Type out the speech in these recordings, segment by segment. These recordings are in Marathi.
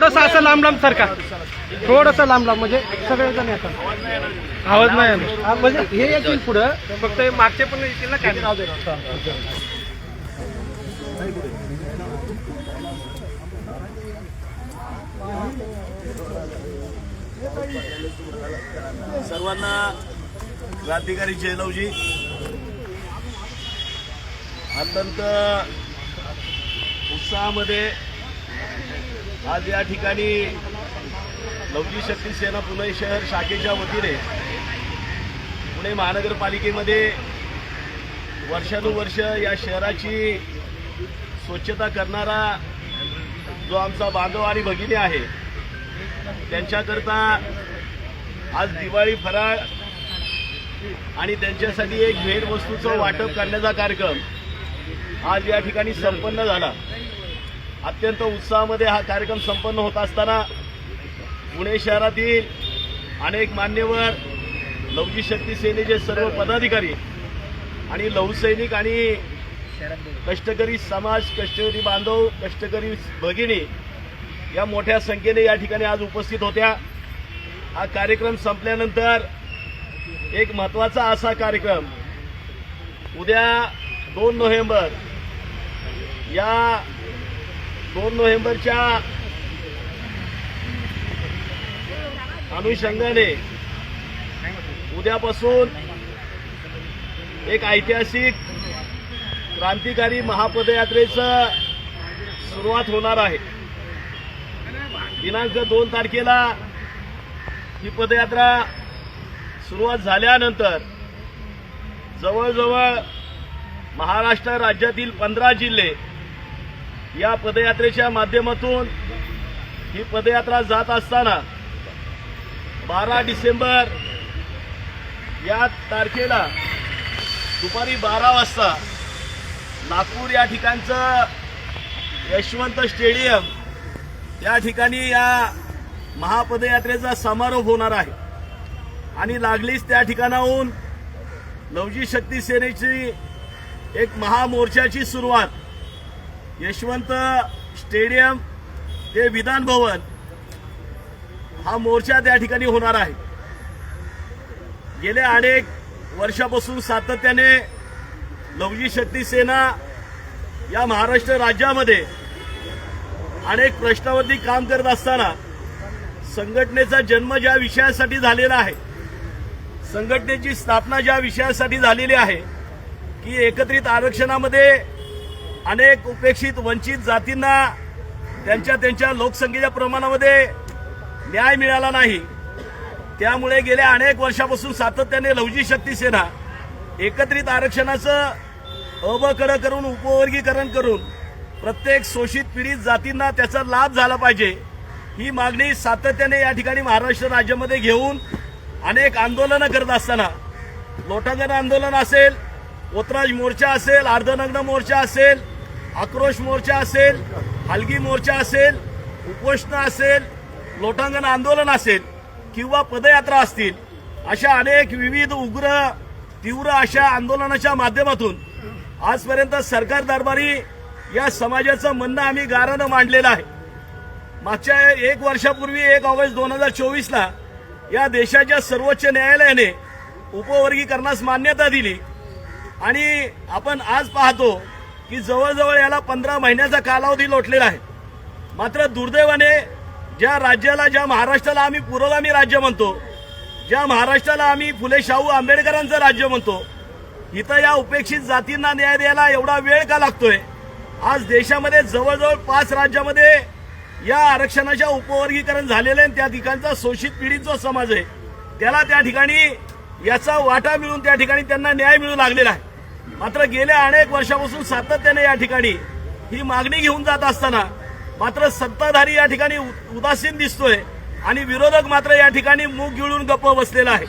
थोडंसं असं लांब लांब सरका थोडंसं लांब लांब म्हणजे सगळे जण येतात. आवाज नाही म्हणजे हे येतील पुढं. फक्त हे मागचे पण येतील ना काय? सर्वांना क्रांतिकारी जयलवजी अत्यंत उत्साहामध्ये आज या ठिकाणी लवजी शक्ती सेना पुणे शहर शाखेच्या वतीने पुणे महानगरपालिकेमध्ये वर्षानुवर्ष या शहराची स्वच्छता करणारा जो आमचा बांधव आणि भगिनी आहे त्यांच्याकरता आज दिवाळी फराळ आणि त्यांच्यासाठी एक भेटवस्तूचं वाटप करण्याचा कार्यक्रम आज या ठिकाणी संपन्न झाला. अत्यंत उत्साहामध्ये हा कार्यक्रम संपन्न होत असताना पुणे शहरातील अनेक मान्यवर लवजी शक्ती सेनेचे सर्व पदाधिकारी आणि लहुसैनिक आणि कष्टकरी समाज कष्टकरी बांधव कष्टकरी भगिनी या मोठ्या संख्येने या ठिकाणी आज उपस्थित होत्या. हा कार्यक्रम संपल्यानंतर एक महत्त्वाचा असा कार्यक्रम उद्या दोन नोव्हेंबर या दोन नोव्हेंबरच्या अनुषंगाने उद्यापासून एक ऐतिहासिक क्रांतिकारी महापदयात्रेचं सुरुवात होणार आहे. दिनांक दोन तारखेला ही पदयात्रा सुरुवात झाल्यानंतर जवळजवळ महाराष्ट्र राज्यातील पंधरा जिल्हे या पदयात्रेच्या माध्यमातून ही पदयात्रा जात असताना बारा डिसेंबर या तारखेला दुपारी बारा वाजता नागपूर या ठिकाणचं यशवंत स्टेडियम या ठिकाणी या महापदयात्रेचा समारोप होणार आहे. आणि लागलीच त्या ठिकाणाहून नवजी शक्ती सेनेची एक महामोर्चाची सुरुवात यशवंत स्टेडियम ते विधान भवन हा मोर्चा त्या ठिकाणी होणार आहे. गेल्या अनेक वर्षापासून सातत्याने लवजी शक्ती सेना या महाराष्ट्र राज्यामध्ये अनेक प्रश्नावरती काम करत असताना संघटनेचा जन्म ज्या विषयासाठी झालेला आहे संघटनेची स्थापना ज्या विषयासाठी झालेली आहे की एकत्रित आरक्षणामध्ये अनेक उपेक्षित वंचित जातींना त्यांच्या त्यांच्या लोकसंख्येच्या प्रमाणामध्ये न्याय मिळाला नाही. त्यामुळे गेल्या अनेक वर्षापासून सातत्याने लवजी शक्ती सेना एकत्रित आरक्षणाचं अबकड करून उपवर्गीकरण करून प्रत्येक शोषित पीडित जातींना त्याचा लाभ झाला पाहिजे. ही मागणी सातत्याने या ठिकाणी महाराष्ट्र राज्यामध्ये घेऊन अनेक आंदोलनं करत असताना लोटांगण आंदोलन असेल ओतराज मोर्चा असेल अर्धनग्न मोर्चा असेल आक्रोश मोर्चा असेल हलगी मोर्चा असेल उपोषण असेल लोटांगण आंदोलन असेल किंवा पदयात्रा असतील अशा अनेक विविध उग्र तीव्र अशा आंदोलनाच्या माध्यमातून आजपर्यंत सरकार दरबारी या समाजाचं म्हणणं आम्ही गारानं मांडलेलं आहे. मागच्या एक वर्षापूर्वी एक ऑगस्ट दोन हजार चोवीसला या देशाच्या सर्वोच्च न्यायालयाने उपवर्गीकरणास मान्यता दिली आणि आपण आज पाहतो की जवळजवळ याला पंधरा महिन्याचा कालावधी लोटलेला आहे. मात्र दुर्दैवाने ज्या राज्याला ज्या महाराष्ट्राला आम्ही पुरोगामी राज्य म्हणतो ज्या महाराष्ट्राला आम्ही फुले शाहू आंबेडकरांचं राज्य म्हणतो इथं या उपेक्षित जातींना न्याय द्यायला एवढा वेळ का लागतोय? आज देशामध्ये जवळजवळ पाच राज्यामध्ये या आरक्षणाच्या उपवर्गीकरण झालेलं आणि त्या ठिकाणचा शोषित पीडित जो समाज आहे त्याला त्या ठिकाणी याचा वाटा मिळून त्या ठिकाणी त्यांना न्याय मिळू लागलेला आहे. मात्र गेल्या अनेक वर्षापासून सातत्याने या ठिकाणी ही मागणी घेऊन जात असताना मात्र सत्ताधारी या ठिकाणी उदासीन दिसतोय आणि विरोधक मात्र या ठिकाणी मूग गिळून गप्प बसलेला आहे.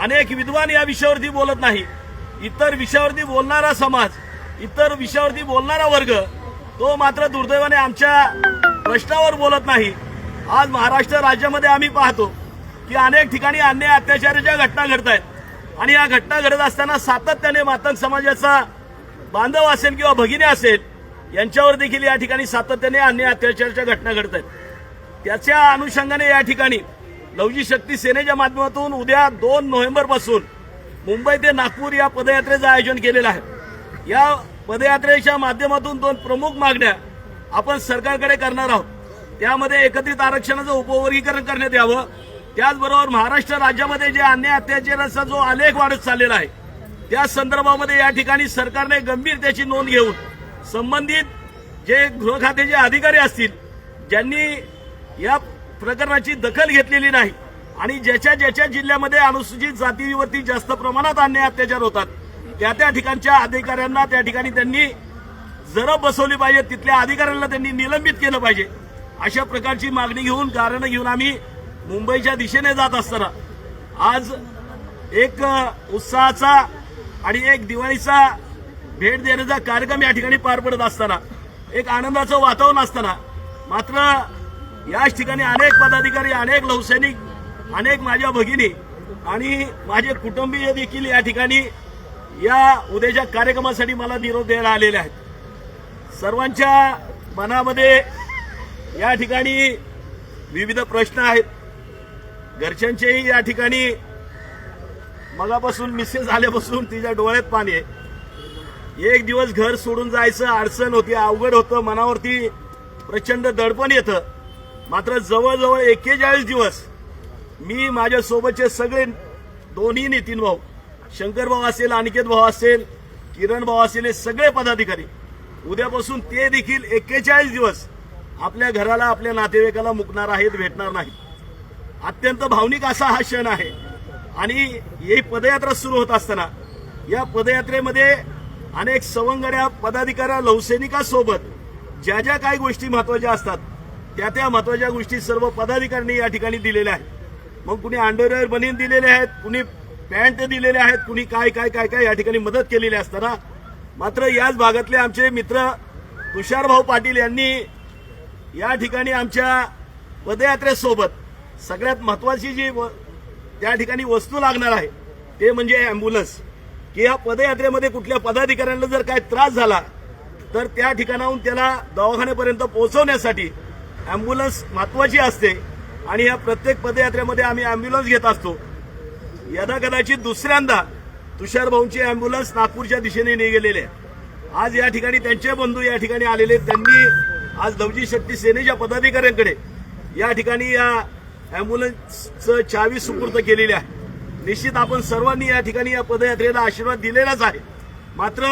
अनेक विद्वान या विषयावरती बोलत नाही इतर विषयावरती बोलणारा समाज इतर विषयावरती बोलणारा वर्ग तो मात्र दुर्दैवाने आमच्या प्रश्नावर बोलत नाही. आज महाराष्ट्र राज्यामध्ये आम्ही पाहतो की अनेक ठिकाणी अन्याय अत्याचाराच्या घटना घडत आहेत आणि या घटना घडत असताना सातत्याने मातंग समाजाचा बांधव असेल किंवा भगिनी असेल यांच्यावर देखील या ठिकाणी सातत्याने अन्य अत्याचाराच्या घटना घडत आहेत. त्याच्या अनुषंगाने या ठिकाणी लवजी शक्ती सेनेच्या माध्यमातून उद्या दोन नोव्हेंबरपासून मुंबई ते नागपूर या पदयात्रेचं आयोजन केलेलं आहे. या पदयात्रेच्या माध्यमातून दोन प्रमुख मागण्या आपण सरकारकडे करणार आहोत. त्यामध्ये एकत्रित आरक्षणाचं उपवर्गीकरण करण्यात यावं. त्याचबरोबर महाराष्ट्र राज्यामध्ये जे अन्याय अत्याचाराचा जो आलेख वाढत चाललेला आहे त्या संदर्भामध्ये या ठिकाणी सरकारने गंभीर त्याची नोंद घेऊन संबंधित जे गृह खात्याचे अधिकारी असतील ज्यांनी या प्रकरणाची दखल घेतलेली नाही आणि ज्याच्या ज्याच्या जिल्ह्यामध्ये अनुसूचित जातीवरती जास्त प्रमाणात अन्याय अत्याचार होतात त्या त्या ठिकाणच्या अधिकाऱ्यांना त्या ठिकाणी त्यांनी जरब बसवली पाहिजे तिथल्या अधिकाऱ्यांना त्यांनी निलंबित केलं पाहिजे अशा प्रकारची मागणी घेऊन कारण घेऊन आम्ही मुंबईच्या दिशेने जात असताना. आज एक उत्साहाचा आणि एक दिवाळीचा भेट देण्याचा कार्यक्रम या ठिकाणी पार पडत असताना एक आनंदाचं वातावरण असताना मात्र याच ठिकाणी अनेक पदाधिकारी अनेक नौसैनिक अनेक माझ्या भगिनी आणि माझे कुटुंबीय देखील या ठिकाणी या उद्याच्या कार्यक्रमासाठी मला निरोप द्यायला आलेले आहेत. सर्वांच्या मनामध्ये या ठिकाणी विविध प्रश्न आहेत. घरच्यांचेही या ठिकाणी मगापासून मिसेस झाल्यापासून तिच्या डोळ्यात पाणी आहे. एक दिवस घर सोडून जायचं अडचण होती अवघड होतं मनावरती प्रचंड दडपण येतं. मात्र जवळजवळ एक्केचाळीस दिवस मी माझ्यासोबतचे सगळे दोन्ही नितीन भाऊ शंकर भाऊ असेल अनिकेत भाऊ असेल किरण भाऊ असेल हे सगळे पदाधिकारी. उद्यापासून ते देखील एक्केचाळीस दिवस आपल्या घराला आपल्या नातेवाईकाला मुकणार आहेत भेटणार नाहीत. अत्यंत भावनिक असा हा क्षण आहे. आणि ही पदयात्रा सुरू होत असताना या पदयात्रेमध्ये अनेक सवंगड्या पदाधिकाऱ्या लवसैनिकासोबत ज्या ज्या काही गोष्टी महत्त्वाच्या असतात त्या त्या महत्त्वाच्या गोष्टी सर्व पदाधिकाऱ्यांनी या ठिकाणी दिलेल्या आहेत. मग कुणी अंडरवेअर बनीन दिलेले आहेत कुणी पॅन्ट दिलेले आहेत कुणी काय काय काय काय या ठिकाणी मदत केलेली असताना मात्र याच भागातले आमचे मित्र तुषारभाऊ पाटील यांनी या ठिकाणी आमच्या पदयात्रेसोबत सगळ्यात महत्वाची जी व- त्या ठिकाणी वस्तू लागणार आहे ते म्हणजे अँब्युलन्स की या पदयात्रेमध्ये कुठल्या पदाधिकाऱ्यांना जर काय त्रास झाला तर त्या ठिकाणाहून त्याला दवाखान्यापर्यंत पोहोचवण्यासाठी अँब्युलन्स महत्वाची असते आणि या प्रत्येक पदयात्रेमध्ये आम्ही अँब्युलन्स घेत असतो. यदा कदाचित दुसऱ्यांदा तुषार भाऊंची अँब्युलन्स नागपूरच्या दिशेने निघालेली आहे. आज या ठिकाणी त्यांचे बंधू या ठिकाणी आलेले आहेत. त्यांनी आज लवजी शक्ती सेनेच्या पदाधिकाऱ्यांकडे या ठिकाणी या अँब्युलन्सचं चावी सुपूर्द केलेली आहे. निश्चित आपण सर्वांनी या ठिकाणी या पदयात्रेला आशीर्वाद दिलेलाच आहे. मात्र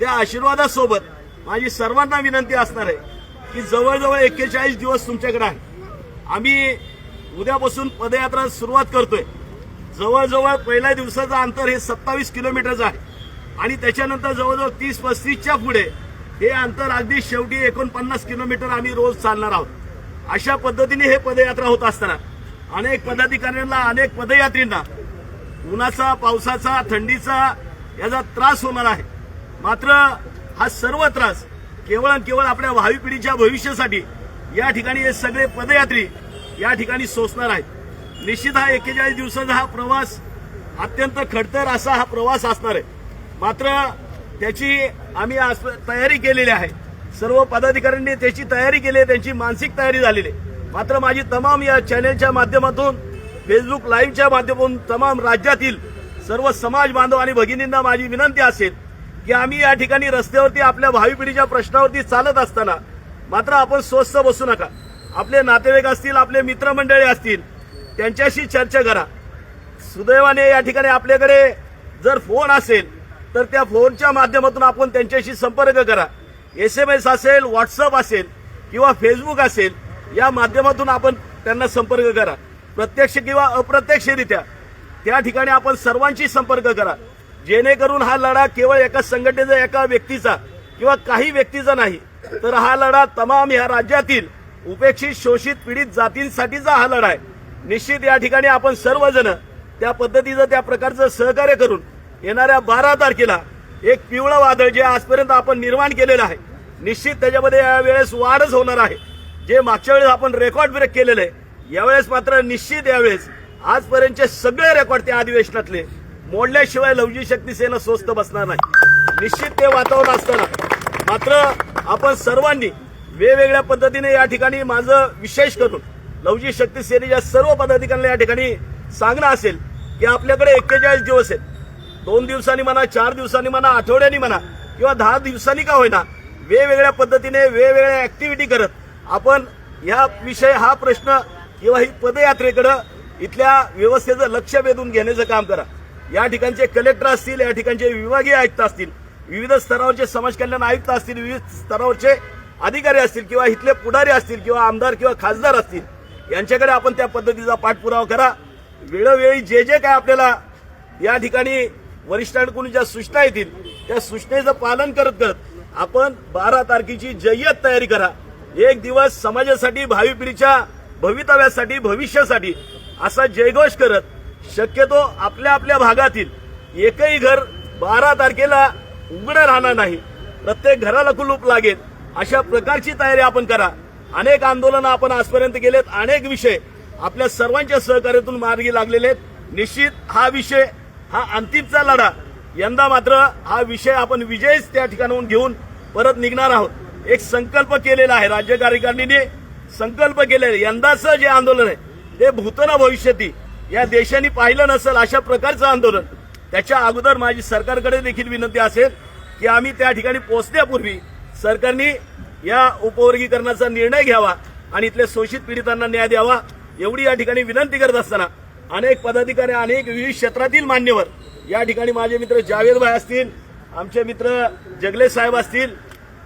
त्या आशीर्वादासोबत माझी सर्वांना विनंती असणार आहे की जवळजवळ एक्केचाळीस दिवस तुमच्याकडे आहे. आम्ही उद्यापासून पदयात्रा सुरुवात करतोय. जवळजवळ पहिल्या दिवसाचं अंतर हे सत्तावीस किलोमीटरचं आहे. आणि त्याच्यानंतर जवळजवळ तीस पस्तीसच्या पुढे हे अंतर अगदी शेवटी एकोणपन्नास किलोमीटर आम्ही रोज चालणार आहोत. अशा पद्धतीने हे पदयात्रा होत असताना अनेक पदाधिकाऱ्यांना अनेक पदयात्रींना उन्हाचा पावसाचा थंडीचा याचा त्रास होणार आहे. मात्र हा सर्व त्रास केवळ आणि केवळ आपल्या भावी पिढीच्या भविष्यासाठी या ठिकाणी हे सगळे पदयात्री या ठिकाणी सोसणार आहेत. निश्चित हा एक्केचाळीस दिवसाचा हा प्रवास अत्यंत खडतर असा हा प्रवास असणार आहे. मात्र त्याची आम्ही तयारी केलेली आहे. सर्व पदाधिकाऱ्यांनी त्याची तयारी केली आहे त्यांची मानसिक तयारी झालेली आहे. मात्र माझी तमाम या चॅनेलच्या माध्यमातून फेसबुक लाईव्हच्या माध्यमातून तमाम राज्यातील सर्व समाज बांधव आणि भगिनींना माझी विनंती असेल की आम्ही या ठिकाणी रस्त्यावरती आपल्या भावी पिढीच्या प्रश्नावरती चालत असताना मात्र आपण स्वस्त बसू नका. आपले नातेवाईक असतील आपले मित्रमंडळी असतील त्यांच्याशी चर्चा करा. सुदैवाने या ठिकाणी आपल्याकडे जर फोन असेल तर त्या फोनच्या माध्यमातून आपण त्यांच्याशी संपर्क करा. एस एम एस असेल व्हॉट्सअप असेल किंवा फेसबुक असेल या माध्यमातून आपण त्यांना संपर्क करा. प्रत्यक्ष किंवा अप्रत्यक्षरित्या. त्या ठिकाणी आपण सर्वांशी संपर्क करा. जेणेकरून हा लढा केवळ एका संघटनेचा एका व्यक्तीचा किंवा काही व्यक्तीचा नाही तर हा लढा तमाम या राज्यातील उपेक्षित शोषित पीडित जातींसाठीचा हा लढा आहे. निश्चित या ठिकाणी आपण सर्वजण त्या पद्धतीचं त्या प्रकारचं सहकार्य करून येणाऱ्या बारा तारखेला एक पिवळं वादळ जे आजपर्यंत आपण निर्माण केलेलं आहे निश्चित त्याच्यामध्ये यावेळेस वाढच होणार आहे. जे मागच्या वेळेस आपण रेकॉर्ड ब्रेक केलेलं आहे यावेळेस मात्र निश्चित यावेळेस आजपर्यंतचे सगळे रेकॉर्ड त्या अधिवेशनातले. मोडल्याशिवाय लवजी शक्ती सेना स्वस्त बसणार नाही. निश्चित ते वातावरण असताना. मात्र आपण सर्वांनी वेगवेगळ्या पद्धतीने या ठिकाणी माझं विशेष करून लवजी शक्ती सेनेच्या सर्व पदाधिकाऱ्यांना या ठिकाणी सांगणं असेल की आपल्याकडे एक्केचाळीस दिवस आहेत. दोन दिवसांनी म्हणा चार दिवसांनी म्हणा आठवड्यांनी म्हणा किंवा दहा दिवसांनी का होईना वेगवेगळ्या पद्धतीने वेगवेगळ्या ऍक्टिव्हिटी करत आपण ह्या विषय हा प्रश्न किंवा ही पदयात्रेकडं इथल्या व्यवस्थेचं लक्ष वेधून घेण्याचं काम करा. या ठिकाणचे कलेक्टर असतील या ठिकाणचे विभागीय आयुक्त असतील विविध स्तरावरचे समाज कल्याण आयुक्त असतील विविध स्तरावरचे अधिकारी असतील किंवा इथले पुढारी असतील किंवा आमदार किंवा खासदार असतील यांच्याकडे आपण त्या पद्धतीचा पाठपुरावा करा. वेळोवेळी जे जे काय आपल्याला या ठिकाणी वरिष्ठांकडून ज्या सूचना येतील त्या सूचनेचं पालन करत करत आपण बारा तारखेची जय्यत तयारी करा. एक दिवस समाजासाठी भावी पिढीच्या भवितव्यासाठी भविष्यासाठी असा जयघोष करत शक्यतो आपल्या आपल्या भागातील एकही घर बारा तारखेला उघडं राहणार नाही. प्रत्येक घराला कुलूप लागेल. अशा प्रकारची तयारी आपण करा. अनेक आंदोलनं आपण आजपर्यंत केलेत. अनेक विषय आपल्या सर्वांच्या सहकार्यातून मार्गी लागलेले आहेत. निश्चित हा विषय हा अंतिमचा लढा. यंदा मात्र हा विषय आपण विजयच त्या ठिकाणाहून घेऊन परत निघणार आहोत. एक संकल्प केलेला आहे राज्य कार्यकारिणीने. संकल्प केलेला यंदाचं जे आंदोलन आहे ते भूतना भविष्यती. या देशाने पाहिलं नसेल अशा प्रकारचं आंदोलन. त्याच्या अगोदर माझी सरकारकडे देखील विनंती असेल की आम्ही त्या ठिकाणी पोहोचण्यापूर्वी सरकारने या उपवर्गीकरणाचा निर्णय घ्यावा आणि इथल्या शोषित पीडितांना न्याय द्यावा एवढी या ठिकाणी विनंती करत असताना अनेक पदाधिकारी अनेक विविध क्षेत्रातील मान्यवर या ठिकाणी माझे मित्र जावेद भाई असतील आमचे मित्र जगले साहेब असतील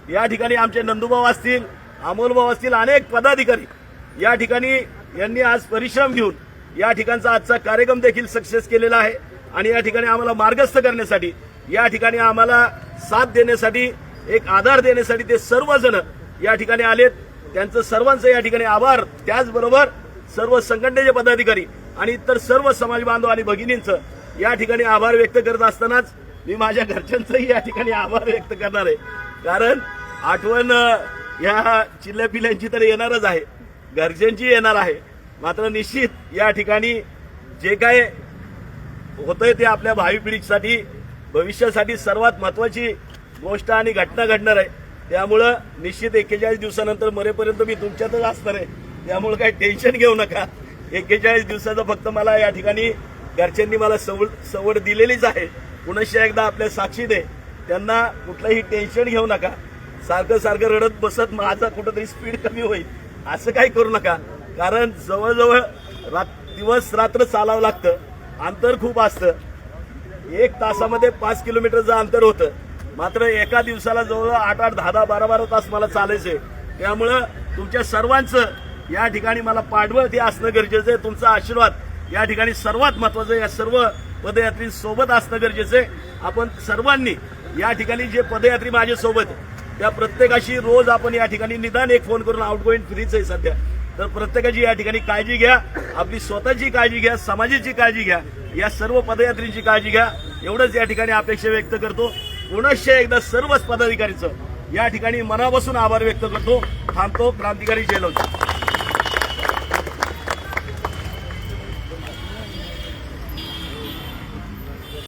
या ठिकाणी आमचे नंदूभाऊ असतील अमोलभाऊ असतील अनेक पदाधिकारी या ठिकाणी यांनी आज परिश्रम घेऊन या ठिकाणचा आजचा कार्यक्रम देखील सक्सेस केलेला आहे. आणि या ठिकाणी आम्हाला मार्गस्थ करण्यासाठी या ठिकाणी आम्हाला साथ देण्यासाठी एक आधार देण्यासाठी ते सर्वजण या ठिकाणी आलेत. त्यांचं सर्वांचं या ठिकाणी आभार. त्याचबरोबर सर्व संघटनेचे पदाधिकारी आणि इतर सर्व समाज बांधव आणि भगिनींचं या ठिकाणी आभार व्यक्त करत असतानाच मी माझ्या घरच्यांचंही या ठिकाणी आभार व्यक्त करणार आहे. कारण आठवण या चिल्ल्या पिल्यांची तर येणारच आहे. घरच्यांची येणार आहे. मात्र निश्चित या ठिकाणी जे काय होतंय ते आपल्या भावी पिढीसाठी भविष्यासाठी सर्वात महत्वाची गोष्ट आणि घटना घडणार आहे. त्यामुळं निश्चित एक्केचाळीस दिवसानंतर मरेपर्यंत मी तुमच्यातच असणार आहे. त्यामुळं काही टेन्शन घेऊ नका. एक्केचाळीस दिवसाचं फक्त मला या ठिकाणी घरच्यांनी मला सवड सवड दिलेलीच आहे. पुनश्च एकदा आपल्या साक्षीने त्यांना कुठलंही टेन्शन घेऊ नका. सारखं सारखं रडत बसत माझा कुठंतरी स्पीड कमी होईल. असं काही करू नका. कारण जवळजवळ रात दिवस रात्र चालावं लागतं. अंतर खूप असतं. एक तासामध्ये पाच किलोमीटरचं अंतर होतं. मात्र एका दिवसाला जवळ आठ आठ दहा दहा बारा बारा तास मला चालायचंय त्यामुळं तुमच्या सर्वांचं या ठिकाणी मला पाठबळ ते असणं गरजेचं आहे. तुमचा आशीर्वाद या ठिकाणी सर्वात महत्वाचं या सर्व पदयात्री सोबत असणं गरजेचं आहे. आपण सर्वांनी या ठिकाणी जे पदयात्री माझ्यासोबत त्या प्रत्येकाशी रोज आपण या ठिकाणी निदान एक फोन करून आउटगोईंग फ्रीच आहे सध्या. तर प्रत्येकाची या ठिकाणी काळजी घ्या आपली स्वतःची काळजी घ्या समाजाची काळजी घ्या या सर्व पदयात्रींची काळजी घ्या. एवढंच या ठिकाणी अपेक्षा व्यक्त करतो. पुनश्च एकदा सर्वच पदाधिकारीचं या ठिकाणी मनापासून आभार व्यक्त करतो. थांबतो क्रांतिकारी जयलवजी